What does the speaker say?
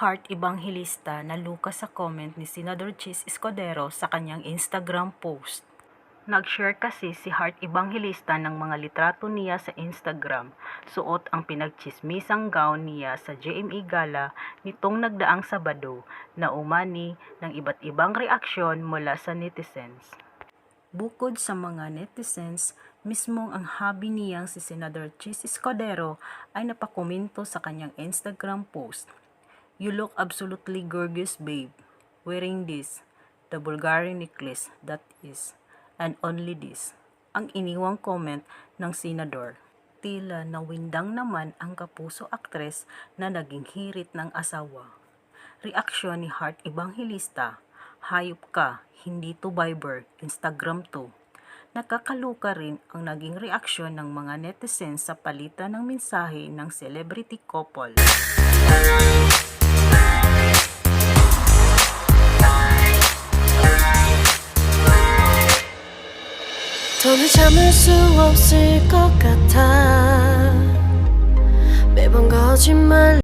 Heart Evangelista na luka sa comment ni Senador Chis Escudero sa kanyang Instagram post. Nag-share kasi si Heart Evangelista ng mga litrato niya sa Instagram. Suot ang pinagchismisang gown niya sa JME Gala nitong nagdaang Sabado na umani ng iba't ibang reaksyon mula sa netizens. Bukod sa mga netizens, mismong ang hobby niyang si Senador Chis Escudero ay napakomento sa kanyang Instagram post. You look absolutely gorgeous babe. Wearing this, the Bulgarian necklace that is, and only this. Ang iniwang comment ng senador. Tila nawindang naman ang kapuso aktres na naging hirit ng asawa. Reaksyon ni Heart Evangelista, Hayop ka, hindi to Viber, Instagram to. Nakakaluka rin ang naging reaksyon ng mga netizens sa palitan ng mensahe ng celebrity couple. 더는 참을 수 없을 것 같아. 매번 거짓말